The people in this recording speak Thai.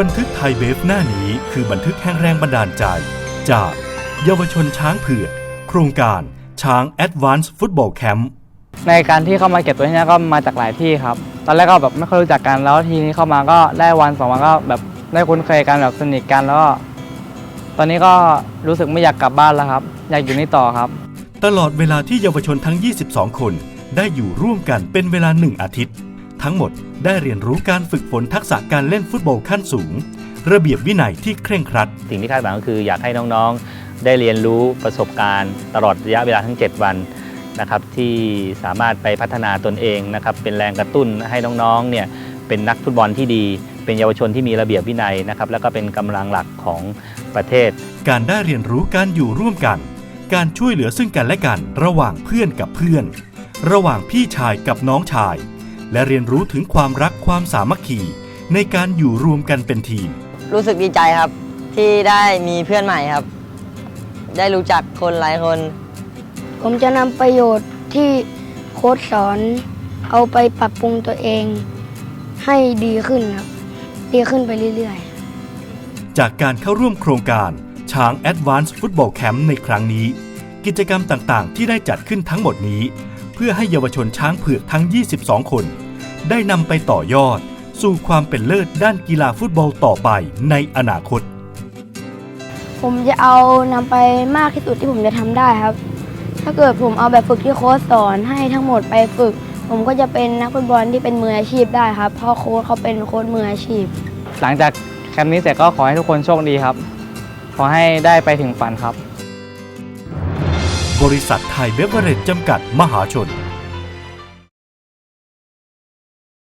บันทึกไทยเบฟหน้านี้คือบันทึกแห่งแรงบันดาลใจ จากเยาวชนช้างเผือกโครงการช้าง Advanced Football Camp ในการที่เข้ามาเก็บตัวที่นี่ก็มาจากหลายที่ครับ ตอนแรกก็แบบไม่ค่อยรู้จักกันแล้วทีนี้เข้ามาก็ได้วันสองวันก็แบบได้คุ้นเคยกันแบบสนิทกันแล้วก็ตอนนี้ก็รู้สึกไม่อยากกลับบ้านแล้วครับ อยากอยู่นี่ต่อครับ ตลอดเวลาที่เยาวชนทั้ง 22 คน ได้อยู่ร่วมกันเป็นเวลาหนึ่งอาทิตย์ ทั้งหมดได้เรียนรู้การฝึกฝนทักษะการเล่นฟุตบอลขั้นสูง ระเบียบวินัยที่เคร่งครัด สิ่งที่คาดหวังก็คืออยากให้น้องๆ ได้เรียนรู้ประสบการณ์ตลอดระยะเวลาทั้ง 7 วันนะครับที่สามารถไปพัฒนาตนเองนะครับเป็นแรงกระตุ้นให้น้องๆเนี่ยเป็นนักฟุตบอลที่ดี เป็นเยาวชนที่มีระเบียบวินัยนะครับแล้วก็เป็นกำลังหลักของประเทศ การได้เรียนรู้การอยู่ร่วมกัน การช่วยเหลือซึ่งกันและกัน ระหว่างเพื่อนกับเพื่อน ระหว่างพี่ชายกับน้องชาย และเรียนรู้ถึงความรักความสามัคคีในการอยู่รวมกันเป็นทีม รู้สึกดีใจครับที่ได้มีเพื่อนใหม่ครับ ได้รู้จักคนหลายคน ผมจะนำประโยชน์ที่โค้ชสอน เอาไปปรับปรุงตัวเอง ให้ดีขึ้นครับ ดีขึ้นไปเรื่อยๆจากการเข้าร่วมโครงการช้าง Advanced Football Camp ในครั้งนี้ กิจกรรมต่างๆ ที่ได้จัดขึ้นทั้งหมดนี้ เพื่อให้เยาวชนช้างเผือกทั้ง 22 คน ได้นำไปต่อยอด สู่ความเป็นเลิศด้านกีฬาฟุตบอลต่อไปในอนาคต ผมจะเอานำไปมากที่สุดที่ผมจะทำได้ครับ ถ้าเกิดผมเอาแบบฝึกที่โค้ชสอนให้ทั้งหมดไปฝึก ผมก็จะเป็นนักฟุตบอลที่เป็นมืออาชีพได้ครับ เพราะโค้ชเขาเป็นโค้ชมืออาชีพ หลังจากแคมป์นี้เสร็จก็ขอให้ทุกคนโชคดีครับ ขอให้ได้ไปถึงฝันครับ บริษัทไทยเบเวอเรจจำกัดมหาชน